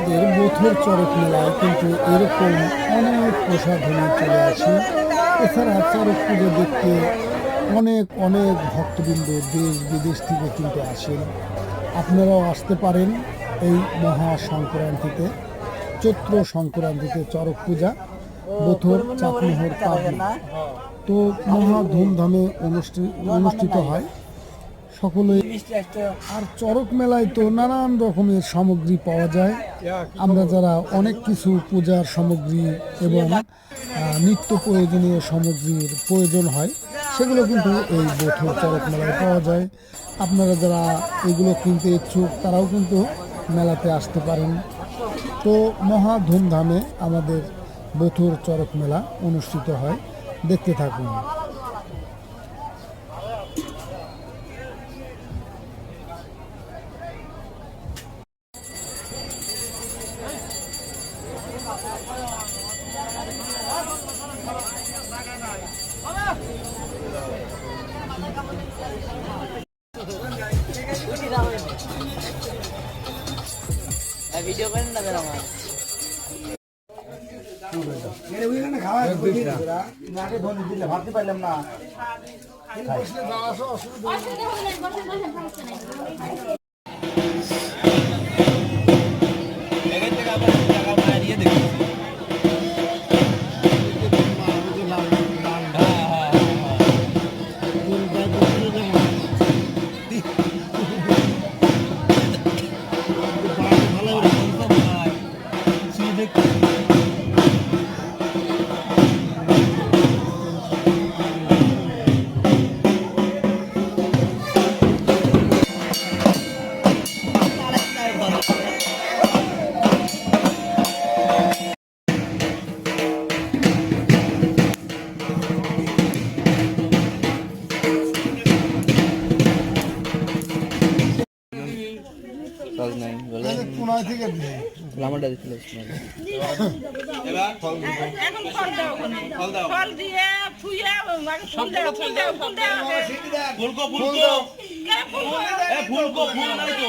আমাদের বথুর চরক মেলায় কিন্তু এরকম অনেক প্রসাধনী চলে আসে। এছাড়া চরক পুজো দেখতে অনেক অনেক ভক্তবৃন্দ দেশ বিদেশ থেকে কিন্তু আসেন। আপনারাও আসতে পারেন এই মহা সংক্রান্তিতে চৈত্র সংক্রান্তিতে চরক পূজা, বথুর চাকমোহর পাবনা। তো মহা ধুমধামে অনুষ্ঠিত অনুষ্ঠিত হয়। সকলেই আর চড়ক মেলায় তো নানান রকমের সামগ্রী পাওয়া যায়। আমরা যারা অনেক কিছু পূজার সামগ্রী এবং নিত্য প্রয়োজনীয় সামগ্রীর প্রয়োজন হয়, সেগুলো কিন্তু এই বথুর চড়ক মেলায় পাওয়া যায়। আপনারা যারা এগুলো কিনতে ইচ্ছুক, তারাও কিন্তু মেলাতে আসতে পারেন। তো মহা ধুমধামে আমাদের বথুর চড়ক মেলা অনুষ্ঠিত হয়। দেখতে থাকুন। ভিডিও করেন না বের আমার অসুবিধা কাজ নাই বলে কোনায় থেকে লামাটা দিছিল এখন ফল দাও ফল দিয়ে ফুয়ে ফুল দাও। ফুল দাও ফুল দাও। ফুলকো ফুলকো ফুলকো ফুল নাই তো।